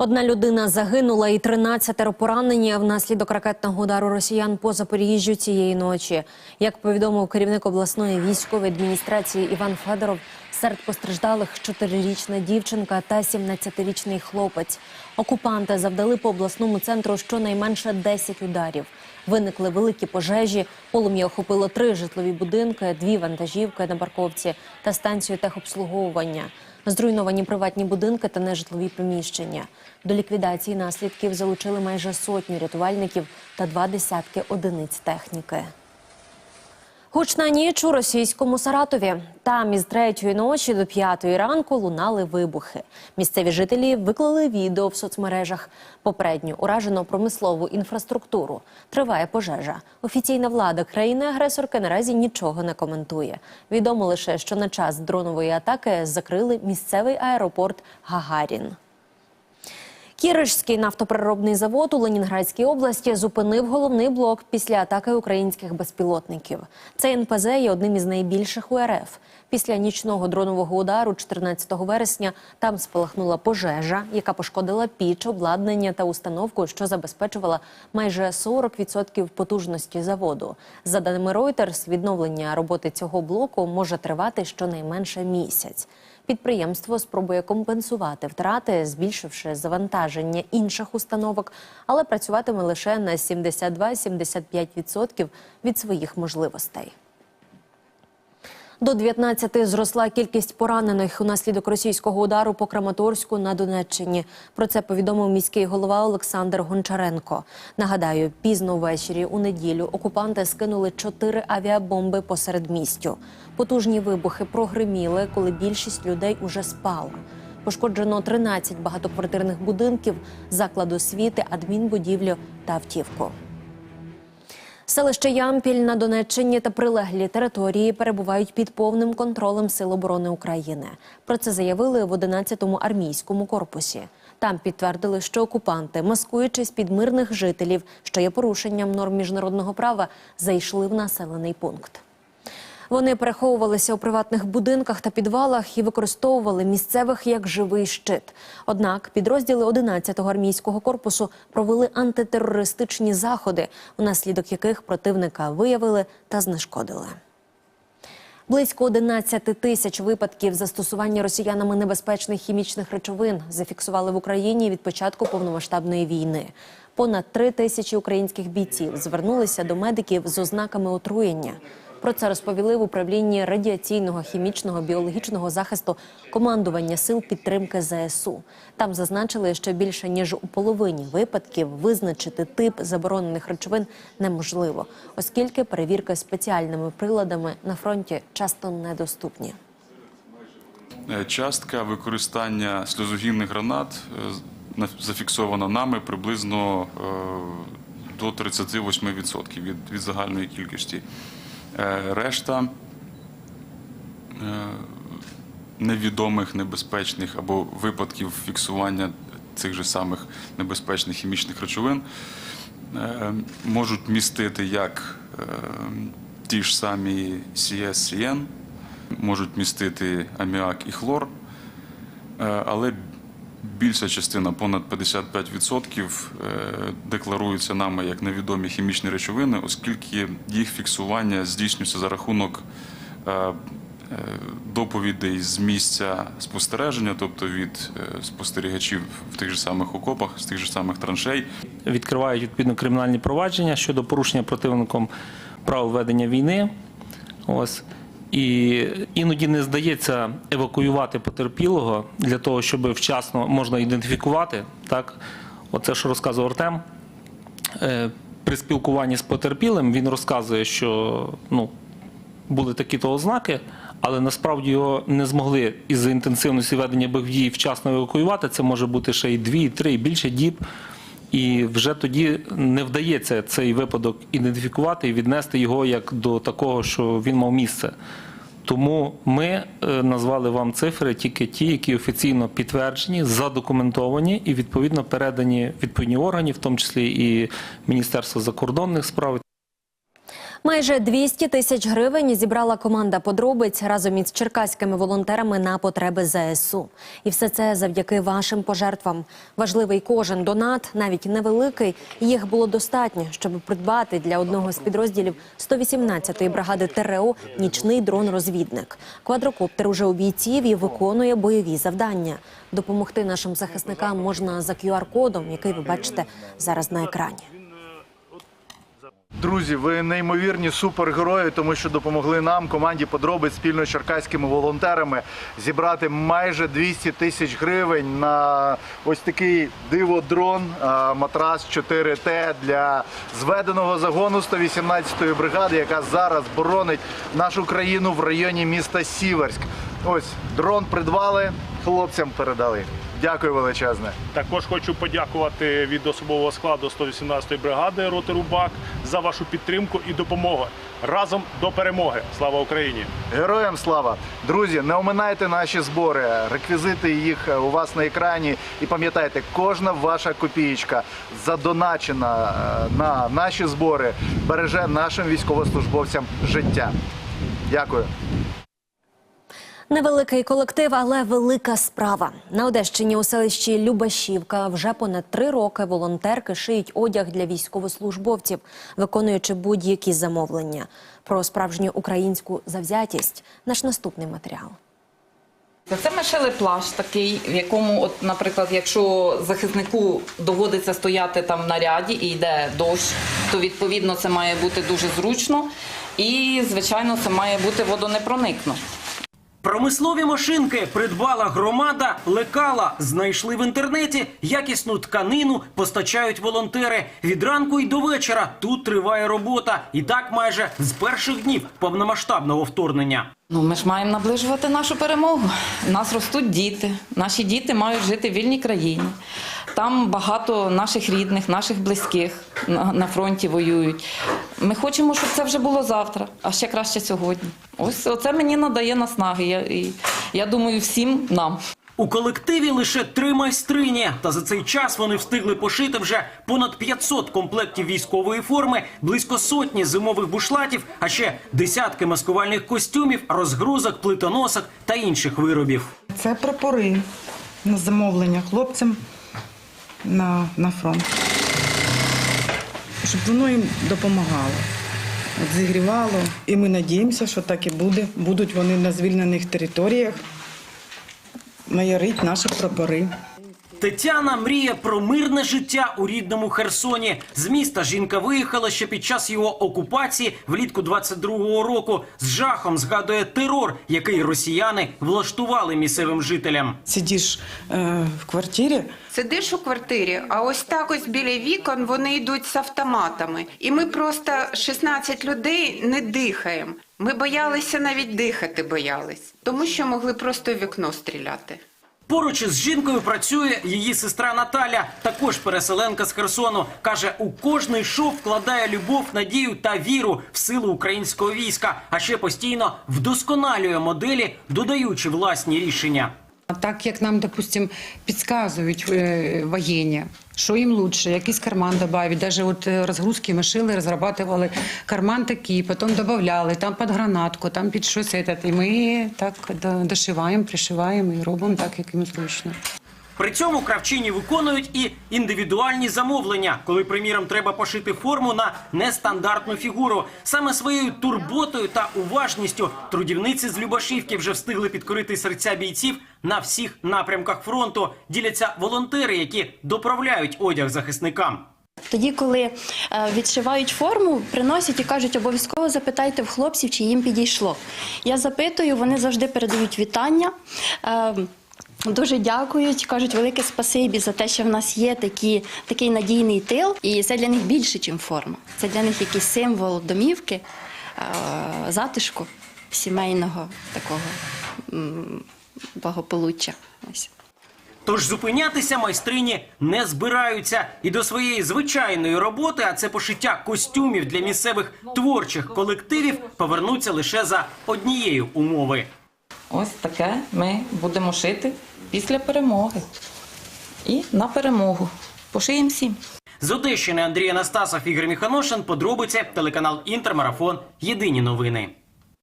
Одна людина загинула і 13 поранені внаслідок ракетного удару росіян по Запоріжжю цієї ночі. Як повідомив керівник обласної військової адміністрації Іван Федоров, серед постраждалих чотирирічна дівчинка та 17-річний хлопець. Окупанти завдали по обласному центру щонайменше 10 ударів. Виникли великі пожежі. Полум'я охопило три житлові будинки, дві вантажівки на парковці та станцію техобслуговування. Зруйновані приватні будинки та нежитлові приміщення. До ліквідації наслідків залучили майже сотню рятувальників та два десятки одиниць техніки. Гучна ніч у російському Саратові. Там із третьої ночі до п'ятої ранку лунали вибухи. Місцеві жителі виклали відео в соцмережах. Попередньо уражено промислову інфраструктуру. Триває пожежа. Офіційна влада країни-агресорки наразі нічого не коментує. Відомо лише, що на час дронової атаки закрили місцевий аеропорт Гагарін. Кіришський нафтопереробний завод у Ленінградській області зупинив головний блок після атаки українських безпілотників. Цей НПЗ є одним із найбільших у РФ. Після нічного дронового удару 14 вересня там спалахнула пожежа, яка пошкодила піч, обладнання та установку, що забезпечувала майже 40% потужності заводу. За даними Reuters, відновлення роботи цього блоку може тривати щонайменше місяць. Підприємство спробує компенсувати втрати, збільшивши завантаження інших установок, але працюватиме лише на 72-75% від своїх можливостей. До 19 зросла кількість поранених унаслідок російського удару по Краматорську на Донеччині. Про це повідомив міський голова Олександр Гончаренко. Нагадаю, пізно ввечері у неділю окупанти скинули чотири авіабомби посеред містю. Потужні вибухи прогриміли, коли більшість людей уже спала. Пошкоджено 13 багатоквартирних будинків, заклад освіти, адмінбудівлю та автівку. Селище Ямпіль на Донеччині та прилеглі території перебувають під повним контролем Сил оборони України. Про це заявили в 11-му армійському корпусі. Там підтвердили, що окупанти, маскуючись під мирних жителів, що є порушенням норм міжнародного права, зайшли в населений пункт. Вони переховувалися у приватних будинках та підвалах і використовували місцевих як живий щит. Однак підрозділи 11-го армійського корпусу провели антитерористичні заходи, внаслідок яких противника виявили та знешкодили. Близько 11 тисяч випадків застосування росіянами небезпечних хімічних речовин зафіксували в Україні від початку повномасштабної війни. Понад три тисячі українських бійців звернулися до медиків з ознаками отруєння. Про це розповіли в управлінні радіаційного, хімічного, біологічного захисту командування сил підтримки ЗСУ. Там зазначили, що більше ніж у половині випадків визначити тип заборонених речовин неможливо, оскільки перевірки спеціальними приладами на фронті часто недоступні. Е, Частка використання сльозогінних гранат е, на- зафіксована нами приблизно е, до 38% від, від загальної кількості. Е, Решта е, невідомих небезпечних або випадків фіксування цих же самих небезпечних хімічних речовин е, можуть містити як ті ж самі CSCN, можуть містити аміак і хлор, але більша частина, понад 55%, е, декларується нами як невідомі хімічні речовини, оскільки їх фіксування здійснюється за рахунок е, е, доповідей з місця спостереження, тобто від спостерігачів в тих же самих окопах, з тих же самих траншей. відкривають відповідно кримінальні провадження щодо порушення противником правил ведення війни. Ось. І іноді не здається евакуювати потерпілого для того, щоб вчасно можна ідентифікувати. Так, оце, що розказував Артем. Е, При спілкуванні з потерпілим він розказує, що ну, були такі-то ознаки, але насправді його не змогли із-за інтенсивності ведення бойових дій вчасно евакуювати. Це може бути ще й дві, і три, і більше діб. І вже тоді не вдається цей випадок ідентифікувати і віднести його як до такого, що він мав місце. Тому ми е, назвали вам цифри тільки ті, які офіційно підтверджені, задокументовані і відповідно передані відповідні органи, в тому числі і Міністерство закордонних справ. Майже 200 тисяч гривень зібрала команда подробиць разом із черкаськими волонтерами на потреби ЗСУ. І все це завдяки вашим пожертвам. Важливий кожен донат, навіть невеликий. Їх було достатньо, щоб придбати для одного з підрозділів 118-ї бригади ТРО нічний дрон-розвідник. Квадрокоптер уже у бійців і виконує бойові завдання. Допомогти нашим захисникам можна за QR-кодом, який ви бачите зараз на екрані. Друзі, ви неймовірні супергерої, тому що допомогли нам, команді подробиць спільно з черкаськими волонтерами, зібрати майже 200 тисяч гривень на ось такий диво-дрон, матрас 4Т для зведеного загону 118-ї бригади, яка зараз боронить нашу країну в районі міста Сіверськ. Ось дрон придбали, хлопцям передали. Дякую величезне. Також хочу подякувати від особового складу 118-ї бригади роти Рубак за вашу підтримку і допомогу. Разом до перемоги! Слава Україні! Героям слава! Друзі, не оминайте наші збори. Реквізити їх е, у вас на екрані. І пам'ятайте, кожна ваша копієчка задоначена е, на наші збори береже нашим військовослужбовцям життя. Дякую. Невеликий колектив, але велика справа. На Одещині у селищі Любашівка вже понад три роки волонтерки шиють одяг для військовослужбовців, виконуючи будь-які замовлення. Про справжню українську завзятість наш наступний матеріал. Це ми шили плащ такий, в якому, от, наприклад, якщо захиснику доводиться стояти там в наряді і йде дощ, то відповідно це має бути дуже зручно і, звичайно, це має бути водонепроникно. Промислові машинки придбала громада, лекала, знайшли в інтернеті якісну тканину, постачають волонтери. Від ранку й до вечора тут триває робота. І так майже з перших днів повномасштабного вторгнення. Ну, ми ж маємо наближувати нашу перемогу. У нас ростуть діти. Наші діти мають жити в вільній країні. Там багато наших рідних, наших близьких на, фронті воюють. Ми хочемо, щоб це вже було завтра, а ще краще сьогодні. Ось оце мені надає наснаги. Я, і, я думаю, всім нам. У колективі лише три майстрині. Та за цей час вони встигли пошити вже понад 500 комплектів військової форми, близько сотні зимових бушлатів, а ще десятки маскувальних костюмів, розгрузок, плитоносок та інших виробів. Це прапори на замовлення хлопцям на, на фронт. Щоб воно їм допомагало, зігрівало. І ми надіємося, що так і буде. Будуть вони на звільнених територіях майорить наші прапори. Тетяна мріє про мирне життя у рідному Херсоні. З міста жінка виїхала ще під час його окупації влітку 22-го року. З жахом згадує терор, який росіяни влаштували місцевим жителям. Сидиш е, в квартирі, Сидиш у квартирі, а ось так ось біля вікон вони йдуть з автоматами. І ми просто 16 людей не дихаємо. Ми боялися навіть дихати боялись, тому що могли просто в вікно стріляти. Поруч із жінкою працює її сестра Наталя, також переселенка з Херсону. каже, у кожний шов вкладає любов, надію та віру в силу українського війська, а ще постійно вдосконалює моделі, додаючи власні рішення. Так як нам, допустим, підказують е, воєнні, що їм лучше, якийсь карман додати. Даже от е, розгрузки ми шили, розрабатували карман такий, потім додавали там під гранатку, там під щось. І ми так до- дошиваємо, пришиваємо і робимо так, як їм зручно. При цьому кравчині виконують і індивідуальні замовлення, коли, приміром, треба пошити форму на нестандартну фігуру. Саме своєю турботою та уважністю трудівниці з Любашівки вже встигли підкорити серця бійців на всіх напрямках фронту. Діляться волонтери, які доправляють одяг захисникам. Тоді, коли е, відшивають форму, приносять і кажуть, обов'язково запитайте в хлопців, чи їм підійшло. Я запитую, вони завжди передають вітання. Дуже дякують, кажуть велике спасибі за те, що в нас є такі, такий надійний тил, і це для них більше, ніж форма. Це для них якийсь символ домівки, е, затишку, сімейного такого благополуччя. Ось. Тож зупинятися майстрині не збираються і до своєї звичайної роботи, а це пошиття костюмів для місцевих творчих колективів, повернуться лише за однієї умови. Ось таке ми будемо шити після перемоги. І на перемогу. Пошиємо всім. З Одещини Андрій Анастасов, Ігор Міханошин. Подробиці телеканал Інтермарафон. Єдині новини.